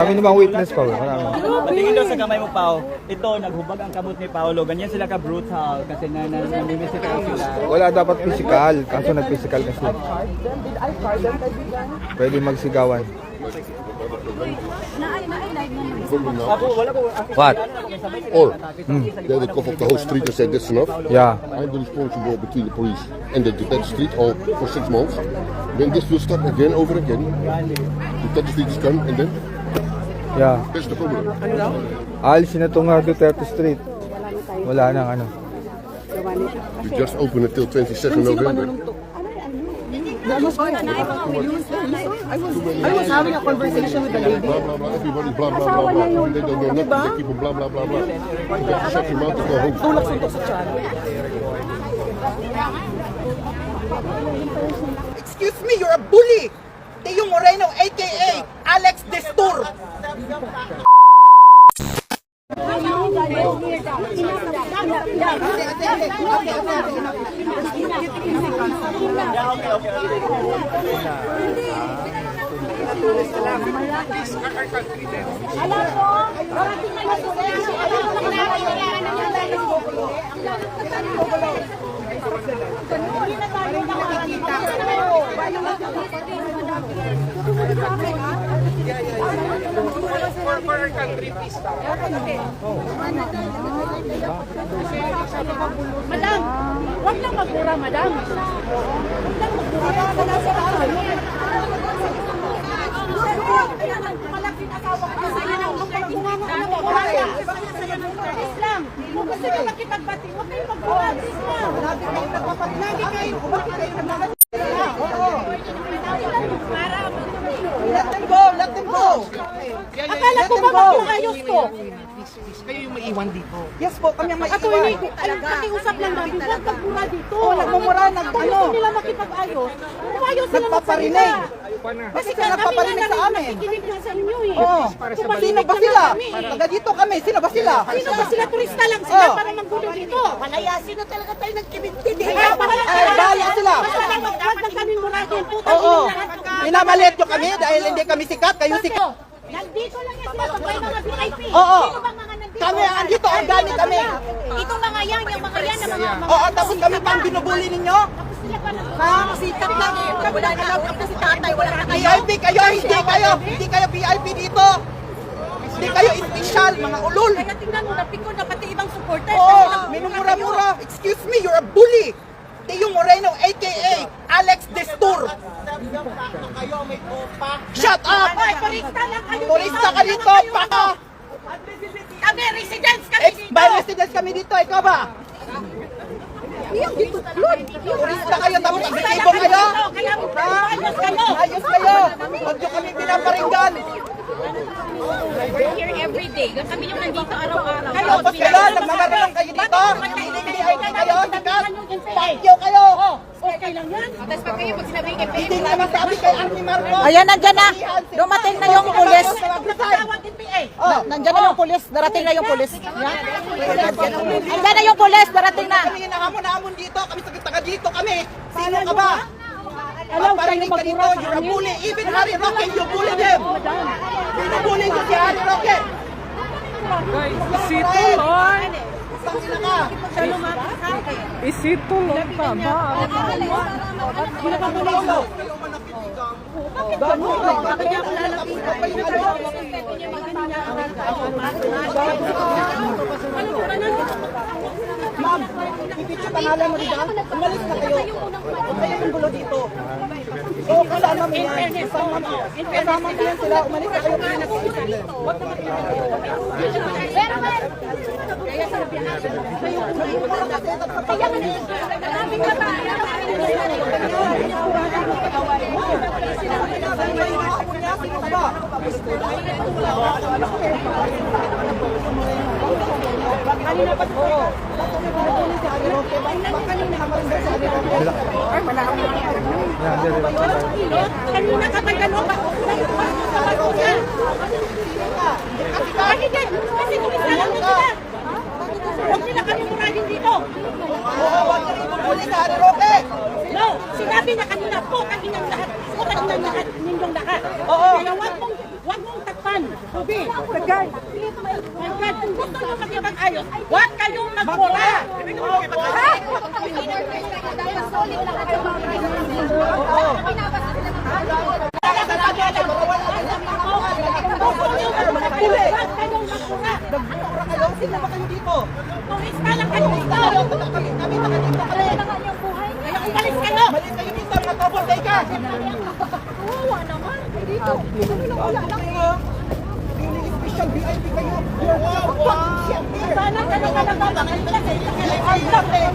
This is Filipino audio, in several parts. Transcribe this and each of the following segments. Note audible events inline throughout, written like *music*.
Kami namang witness pa. Marami. Patingin daw sa kamay mo, Pao. Ito, naghubag ang kamot ni Paolo. Ganyan sila ka-brutal kasi na, na, namimisikal sila. Wala dapat physical. Kaso nag-physical kasi. Pwede magsigawan. Ako, wala ko. What? Or they had a cough of the whole street and said that's enough. Yeah. I'm the responsible between the police and the detached street all for six months. Then this will start again over again. Detached street is come and then Yeah. that's the problem. Alisin na itong uh, Duterte Street. Wala nang ano. We just open it till 22nd November. I was having a conversation with the lady. Blah blah blah. Everybody blah blah blah blah. They don't know nothing. They keep on blah blah blah blah. You got to shut your mouth and go home. Tulak suntok sa tiyan. Excuse me, you're a bully! Teo Moreno, aka Alex Destur! Madam, huwag lang magmura, madam. Huwag lang magmura. Wala sa akin. Malaking asawa ko. Sige lang, huwag kang bunganga ka na wala. Please lang. Kung gusto nyo makipagbati, huwag kayong magmura. Please lang. Lagi kayo nagpapaglabi kayo. Bakit kayo nagpapaglabi? Let them go, let them go! Akala ko ba mag-ayos ko? Yes po, kami ang Ako maiiwan. ini, alam, pakiusap lang namin, huwag magmura dito. Oh, nagmumura, nag Kung ano, gusto nila makipag-ayos, umayos sila Nagpaparinig. magsalita. Kasi ka nagpaparinig sa amin. Nakikinig nga sa inyo eh. Oh, Kung sino ba lang sila? kami. Taga dito kami, sino ba sila? Sino ba sila? Turista lang sila Oh. para maggulo dito. Malaya, sino talaga tayo nagkibintindi? Ay, Ay, bahala sila. Huwag lang kami murahin. Puta, Oo, minamalit nyo kami dahil hindi kami sikat, kayo sikat. Nandito lang yan sila pag may mga VIP. Oo. Sino bang mga nandito? Kami, andito, organic kami. Ito mga yan, yung mga yan na mga mga Oo, tapos kami pang binubuli ninyo. sila pa na. Ha? Sikat lang. Wala na lang ako si tatay, wala na kayo. VIP kayo, hindi kayo, hindi kayo VIP dito. Hindi kayo special, mga ulol. Kaya tingnan mo, napikon na pati ibang supporters. Oo, minumura-mura. Excuse me, you're a bully. Teo Moreno, aka Alex Destur. Shut up! Ay, turista lang kayo. Turista ka dito, baka! Kami, residents kami dito. Ex-by residents kami dito, ikaw ba? Turista kayo, tapos agresibo kayo? Ayos kayo. Ayos kayo! Huwag nyo kami pinaparinggan! We're here every day. Kami yung nandito araw-araw. Tapos kayo, nagmamarunong kayo dito? Hindi VIP kayo, sikat? Thank you kayo! Okay lang yan. Tapos pag kayo, pag sinabing Hindi naman sabi kay Army Marcos. Ayan, nandyan na. Dumating na yung pulis. Oh, nandyan na yung pulis. Darating na yung pulis. Nandyan na yung pulis. Darating na. Kami hinahamon-hamon dito, kami sa taga dito kami. Sino ka ba? Alam Paparinig ka dito, you're a bully. Even Harry Roque, you bully them. Binubully ko si Harry Roque. Isitulon! Tangina ka. Isitulon ka ba? Ma'am, ipityo pangalan mo dito. Umalis na kayo. Huwag kayong gulo dito. Oo, kasama mo yan. Kasama mo. Kasama mo yan sila. Umalis na kayo. Kanina ka ba gano'n? Bakit yan? Kasi turista lang din sila. Huwag nila kami murahin dito. Huwag. No, sinabi na kanina po kami ng lahat. Po kami ng lahat, ninyong lahat. Oo. Kaya wag mong, Tagay. Tagay. Kung gusto nyo makipag-ayos, huwag kayong magmura. Nyo magpapuli. Huwag kayong magmura. Nagmumura kayo, sino ba kayo dito? Tulis ka lang kayo dito. Kami, kami, kami, dito kami. Kaya umalis kayo. Mali kayo dito, mga troublemaker. Wala kayo. Special VIP kayo. You're welcome. Sana ka lang. Ay, lang eh.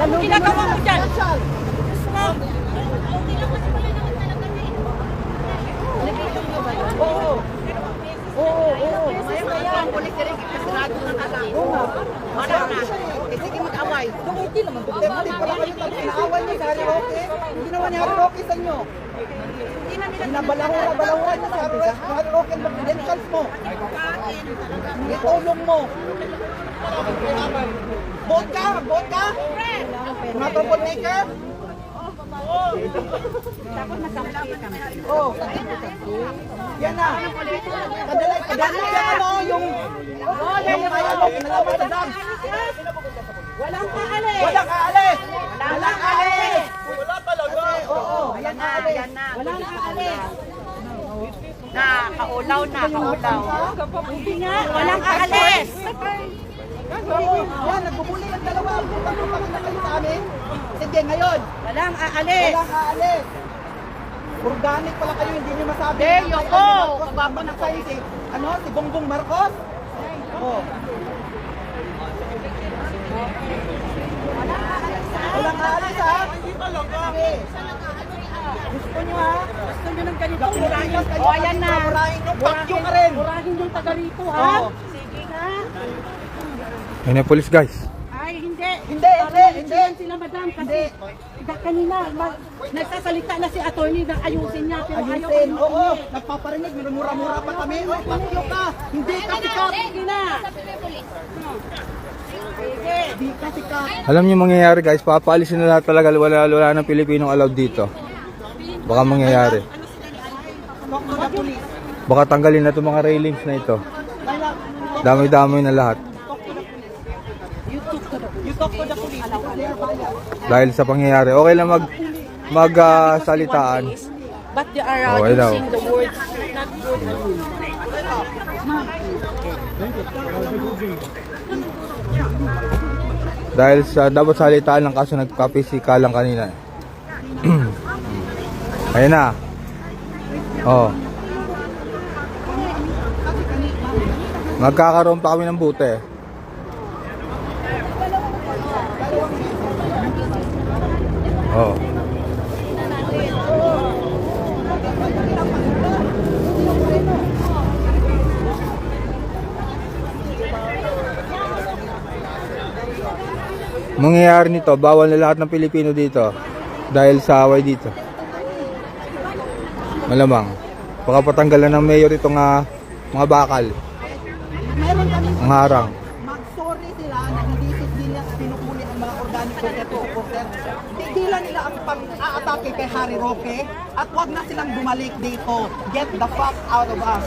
Anong ginagawa mo dyan? Oo. Oo, oo. Dumiti naman doon. Hindi pala kayo pag inaaway niyo si Harry Roque. Ni Harry Roque sa inyo. Binabalahura, balahura niyo si Harry Roque. Ang credentials mo. Itulong mo. Vote ka, vote ka. Mga troublemaker. Oh. Yan na. Kadalay, kadalay yan ano, yung yung may ano, pinalaman sa dam. Walang aalis. Walang aalis. Walang aalis. Wala talaga. Oo, walang aalis. Walang aalis. Na, kaulaw na, kaulaw. Hindi nga, walang aalis. Yan, nagbubuli ang dalawa. Putang-putang na kayo sa amin. Sige, ngayon, Walang aalis. walang aalis. Organic pala kayo, hindi niyo masabi. Eh, yoko. Marcos, na kayo si, ano, si Bongbong Marcos. Oh. Walang aalis ha? Sige. Gusto niyo ha? Gusto nyo ng ganito. Murahin kayo. Oh, ayan na. Murahin nyo. You ka rin. Murahin yung taga rito, ha? Sige nga. Ayun na police guys. Ay, hindi. Hindi, hindi, hindi. Sila, madam, kasi kanina, nagsasalita na si attorney na ayusin niya, pero ayaw Ayusin. ko Oo, nagpaparinig. Minumura-mura pa kami. Oh, fuck you ka. Hindi ka sikat. Sige na. Hindi sikat. Alam niyo mangyayari guys, papaalisin na lahat talaga. Wala, wala ng Pilipinong allowed dito. Baka mangyayari. Baka tanggalin na itong mga railings na ito. Dami-dami na lahat. Dahil sa pangyayari. Okay lang mag mag ah, salitaan. But they are uh, Okay daw. using the words not good. Dahil sa dapat salitaan lang kaso nagpapisika lang kanina. *clears throat* Ayun na. Oh. Magkakaroon pa kami ng bute. Oh. Mangyayari nito, bawal na lahat ng Pilipino dito dahil sa away dito. Malamang. Baka patanggalan ng mayor itong ah, mga bakal. Meron kami Ang harang. mag-sorry sila na hindi nila pinupuli ang mga organic potato supporter. Tigilan nila ang pang-aatake kay Harry Roque at wag na silang bumalik dito. Get the fuck out of us.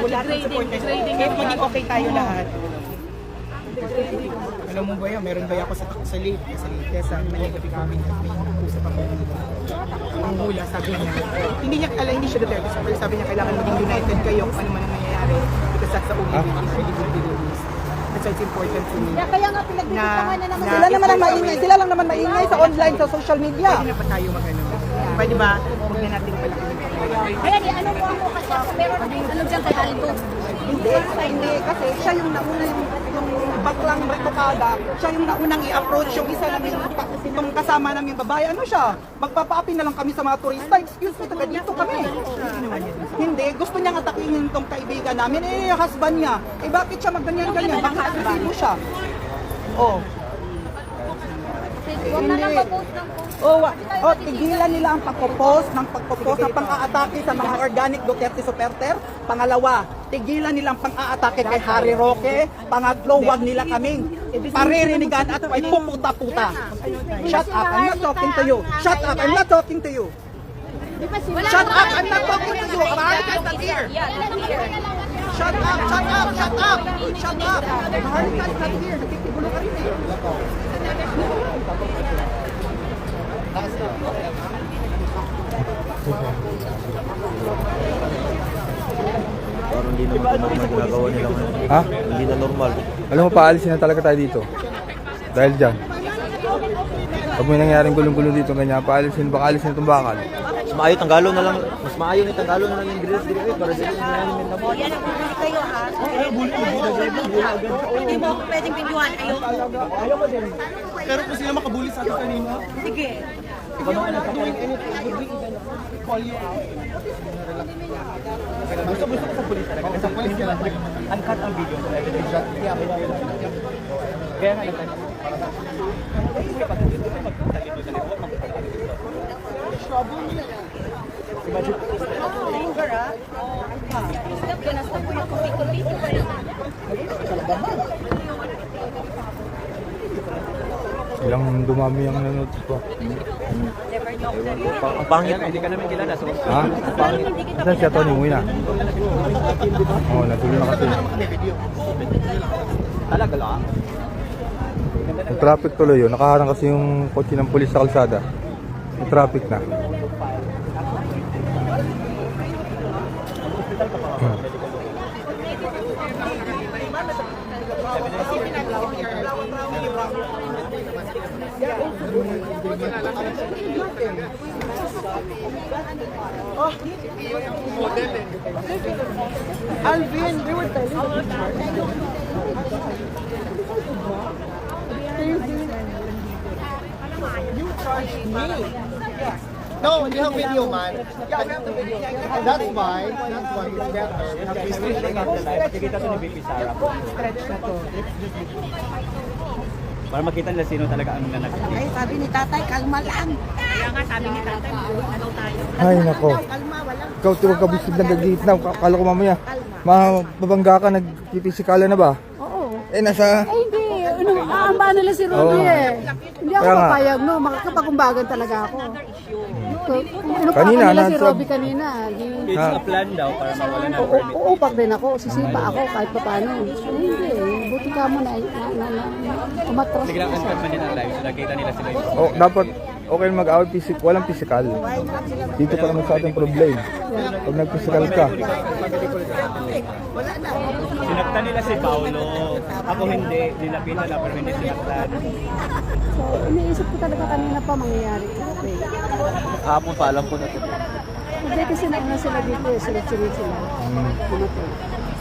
Kahit maging okay tayo lahat. Alam mo ba yan, meron ba ako sa, sa late, sa late, sa Manigabi kami, at may usap ako dito. Ang hula, sabi niya, hindi niya, alam, hindi siya Duterte, pero sabi niya, kailangan maging united kayo kung ano man ang nangyayari, because that's the only way we really will be released. That's why it's important to me. Kaya nga pinagbibitahan na naman. na Sila naman ang maingay. Sila lang naman maingay sa online, sa social media. Pwede na pa tayo mag-ano. Pwede ba, huwag na natin palakihin pa Kaya di, ano mo ako kasi ako meron ano dyan kay Aldo. Hindi, hindi. Kasi siya yung nauna yung, yung baklang retokada. Siya yung naunang i-approach yung isa namin, yung kasama namin babae. Ano siya? Magpapaapi na lang kami sa mga turista. Excuse me, taga dito kami. Hindi, gusto niyang atakihin tong kaibigan namin. Eh, husband niya. Eh, bakit siya magganyan-ganyan? Bakit agresibo siya? Oh. Post. Oh, oh, tigilan nila ang pagpo-post ng pagpo-post ng pang-aatake sa mga organic Duterte supporter. Pangalawa, tigilan nilang pang-aatake kay Harry Roque. Pangatlo, wag nila kaming paririnigan at may puputa-puta. Shut up, I'm not talking to you. Shut up, I'm not talking to you. Shut up! I'm not talking to you! Maharlika is not here! Shut up! Shut up! Shut up! Shut up! Maharlika is not here! Nakikigulo ka rin eh. Ha? Hindi na normal. Alam mo, paalisin na talaga tayo dito. Dahil dyan. Pag may nangyaring gulong-gulong dito, ganyan, paalisin, baka alisin itong bakal. Mas maayo tanggalo na lang, mas maayo ni tanggalo na lang yung grills dito eh, para dito na lang yung nabo. Yan ang bumili kayo ha. Hindi mo ako pwedeng pinduhan. Ayoko. Pero kung sila makabuli sa akin kanina, Sige. Gusto gusto ko sa pulis talaga. Kasi pulis nila, uncut ang video. So, evidence. Kaya nga nagtanong. Ilang dumami ang nanonood ko. Ang pangit. Hindi ka namin kilala. Ha? Saan siya, Tony? Umuwi na. Oo, oh, natuloy na kasi. talaga lang. Yung traffic tuloy yun. Nakaharang kasi yung kotse ng pulis sa kalsada. Yung traffic na. Alvin, they were telling You charged me. No, you have video, man. Yeah, we have the video. That's why. That's why it's better. Video. Pakikita to VP Sara. Para makita nila sino talaga ang nanag. Ay, sabi ni tatay, kalma lang. Kaya nga sabi ni tatay, ano tayo? Ay, nako. Kalma, walang Ikaw, tuwag ka bisig na gagit na. Kala ko mamaya. Mababangga ka, nagpipisikala na ba? Oo. Eh, nasa... Ay, hindi. Ano, aamba nila si Ruby Oo. eh. Hindi ako papayag, no? Makakapagumbagan talaga ako. Ano pa Kanina, nila si Ruby kanina. Di, It's a plan daw para mawala ng permit. uupak din ako. Sisipa ako kahit pa paano. Hindi. Buti ka mo na, na, na, na umatras Sige lang, uncut man yan ang live. So nakita nila sila yung Oh, dapat okay mag-away pisik, walang physical. Dito pa naman sa ating problem. Pag nag-physical ka, Sinaktan nila si Paolo. Ako hindi. Nilapitan na pero hindi sinaktan. So, iniisip ko talaga kanina pa mangyayari. Okay. Kahapon pa alam ko na ito. Hindi kasi nauna sila dito eh, sunod-sunod sila. Dumating.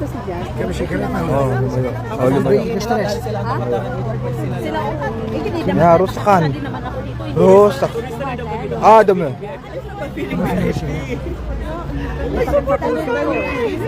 Asa si Jasmine? oh, lumayo. Oh, lumayo. Sila Yeah, Rosakan. Rosak. Ah, dami.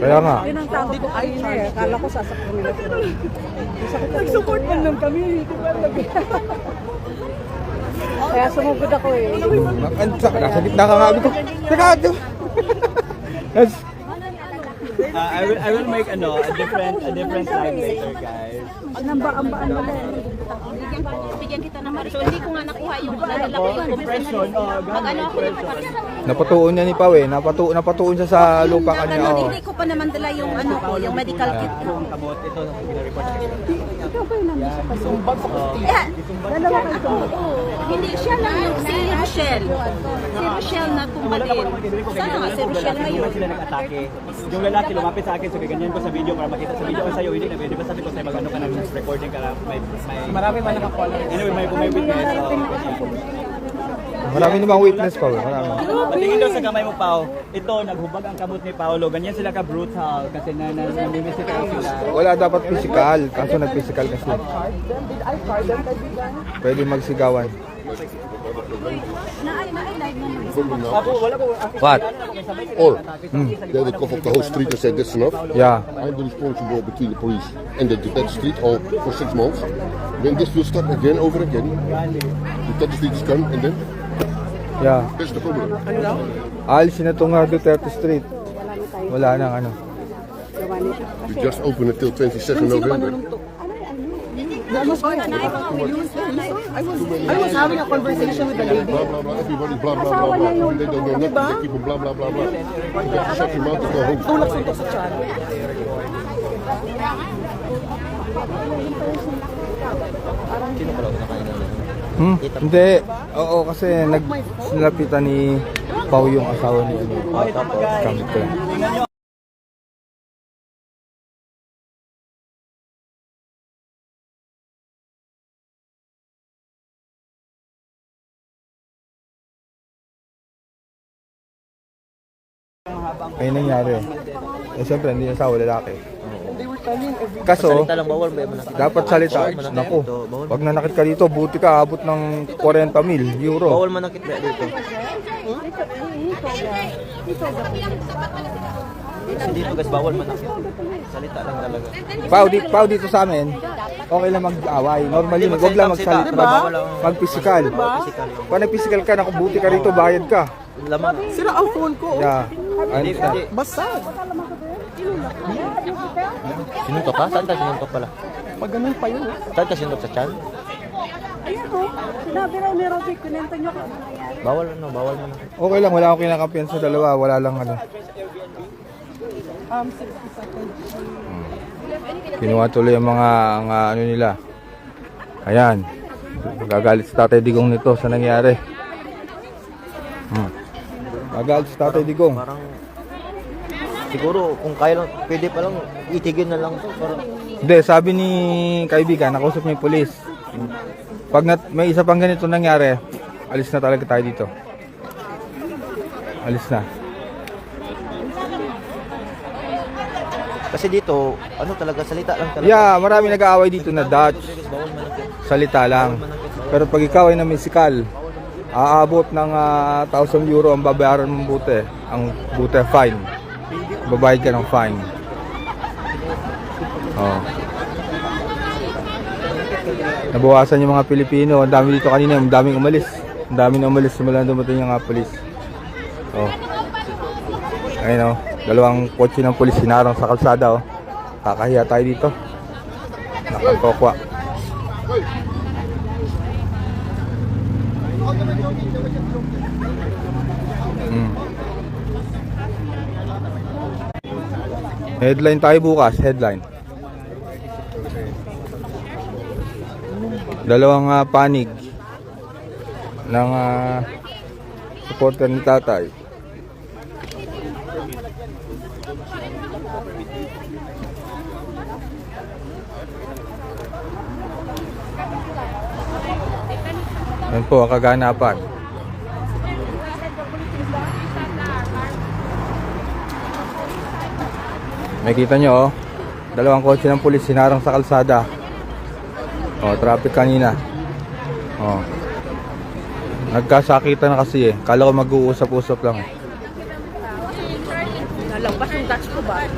Kaya nga. Yun ang takot ko eh. Akala ko sasakyan nila si Ron. Nag-support man lang kami. Hindi ba lagi? Kaya sumugod ako eh. Nasa gitna ka nga. Ko, Teka, Yes. Uh, I will I will make ano a different a different live later, guys. Nambaan-baan mo lang. Bigyan kita ng Marisol. Hindi ko nga nakuha yung nadala ko. Oh, Pag ano ako Napatuon niya ni Pao eh. Napatu napatuon siya sa lupa kanya. ano, Oh. hindi ko pa naman dala yung ano ko, yung medical kit ko. Kamot ito report. Ikaw ba yung nandun sa paso? Eh, Dalawa kayo oo, hindi siya lang yung si Rochelle. Si Rochelle na tumbalin. Sana nga si Rochelle ngayon. Yung lalaki lumapit sa akin, so ganyan ko sa video para makita sa video ko sa'yo. Hindi na, di ba sabi ko sa'yo mag-ano ka na recording ka na may, may... Marami pa nakakuha Anyway, may, may witness. So, Marami namang witness pa. Marami. Patingin daw sa kamay mo, Pao. Ito, naghubag ang kamot ni Paolo. Ganyan sila ka-brutal kasi na, na, namimisit sila. Wala dapat physical. Kaso nag-physical kasi. Pwede magsigawan. What? Or they would cough up the whole street and say that's enough. Yeah. I'm the responsible between the police and the detached street all for six months. When this will start again over again, the detached street is come and then Yeah. That's the problem. Alisin na itong uh, Duterte Street. Wala nang ano. We just open it till 27 November. I was having a conversation with the lady. Blah blah blah. Everybody blah blah blah blah. They don't know nothing. They keep on blah blah blah blah. Shut your mouth and go home. Tulak suntok sa tiyan. Hmm? Hindi. Oo, kasi nag sinapitan ni Pau yung asawa ni ano. Tapos kami ko. Ay nangyari. Eh siyempre hindi asawa lalaki. Kaso, Salita lang bawal ba yung manakit? dapat salita. Naku, pag nanakit ka dito, buti ka abot ng 40 mil euro. Bawal manakit ba dito? Dito guys, bawal manakit. Salita lang talaga. Pau, di, pau dito sa amin, okay lang mag-away. Normally, Hindi, wag lang magsalita, diba? Mag, mag-physical. Physical. Pag nag-physical ka, naku, buti ka rito, bayad ka. Laman. Sira ang phone ko. Yeah. Hindi. Basag. Sinuntok ka? Saan ka sinuntok pala? Pag ganun pa yun. Saan ka sinuntok sa chan? Ayan o, sinabi raw ni Robbie, kunento nyo ano nangyari. Bawal ano, bawal manakit. Okay lang, wala akong kinakampiyan sa dalawa. Wala lang ano. Um, 60 seconds. Kinuha tuloy yung mga, mga ano nila. Ayan. Gagalit si Tatay Digong nito sa nangyari. Gagalit si Tatay Digong. Parang siguro kung kaya lang, pwede pa lang itigil na lang to. Hindi, sabi ni kaibigan, nakausap yung polis. Pag nat- may isa pang ganito nangyari, alis na talaga tayo dito. Alis na. kasi dito, ano talaga, salita lang talaga. Yeah, marami nag-aaway dito na Dutch. Salita lang. Pero pag ikaw ay namisikal, aabot ng ah, 1,000 euro ang babayaran mong bute. Ang bute, fine. Babayad ka ng fine. Oh. Nabawasan yung mga Pilipino. Ang dami dito kanina, ang daming umalis. Ang daming umalis simula dumating yung mga polis. Oh. Ayun oh. Dalawang kotse ng polis sinarang sa kalsada oh. Kakahiya tayo dito. Nakakokwa. Headline tayo bukas, headline. Dalawang ah, panig ng ah, supporter ni tatay. Yan po ang kaganapan. May kita nyo oh. Dalawang kotse ng pulis sinarang sa kalsada. Oh, traffic kanina. Oh. Nagkasakitan na kasi eh. Kala ko mag-uusap-usap lang. eh. Nalabas yung touch ko ba?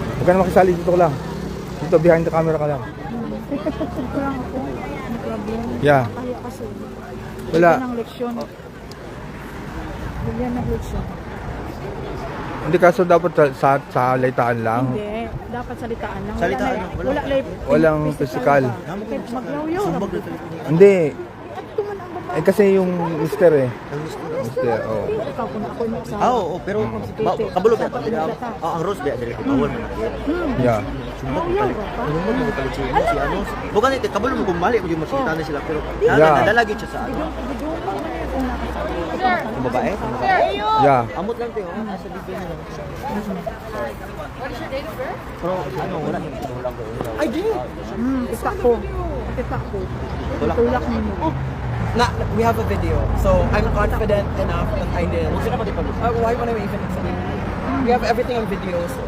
Huwag ka na makisali dito ko lang. Dito behind the camera ka lang. Yeah. Wala. ng leksyon. Bigyan ng leksyon. Hindi kaso dapat sa, sa, sa laitaan lang. Hindi, dapat salitaan lang. Salitaan wala, lang, na- wala, wala, Walang physical. Maglaw yun. Hindi. Eh kasi yung mister eh. Mister, oh. Ikaw kung ako yung sa... Ah, oo, pero ba, kabalo ba? Ah, ang rose ba? Dili bawal manakit. Yeah. Sumbag mo palit. Sumbag mo palit si si ano. Bukan ito, kabalo mo kung mali mo yung makita na sila pero nadalagi siya sa ano. Ang babae? Ang babae? Yeah. Amot lang tayo, ah, sa bibig na lang. Pero ano, wala nang tinulak ko. I did. Hmm, itak ko. Itak ko. Tulak. Tulak ninyo. Na, we have a video. So, I'm confident enough that I did. Huwag sila matipag. Uh, why would I even explain? We have everything on video. So.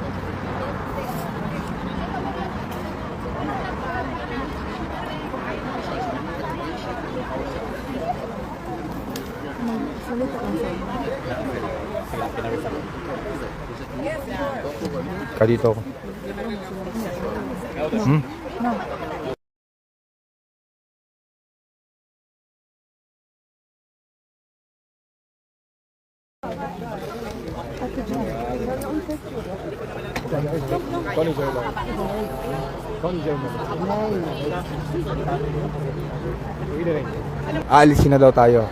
Kadito ako. Hmm? Con rồi na daw tayo.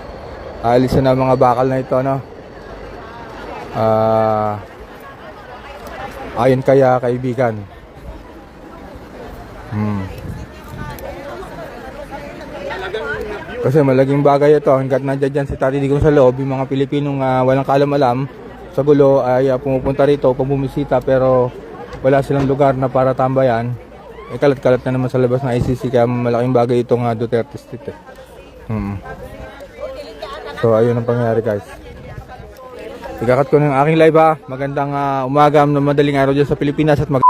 Aalisin na mga bakal na ito, no? Ah... ayon kaya, kaibigan. Hmm. Kasi malaking bagay ito. Hanggat nandiyan dyan si Tati Digong sa loob, yung mga Pilipinong ah, walang kalam-alam sa gulo ay ah, pumupunta rito pag bumisita pero wala silang lugar na para tambayan. Eh kalat-kalat na naman sa labas ng ICC kaya malaking bagay itong uh, Duterte Street eh. Hmm. So ayun ang pangyayari guys. Ikakat ko ng aking live ha. Magandang ah, umaga madaling araw dyan sa Pilipinas at mag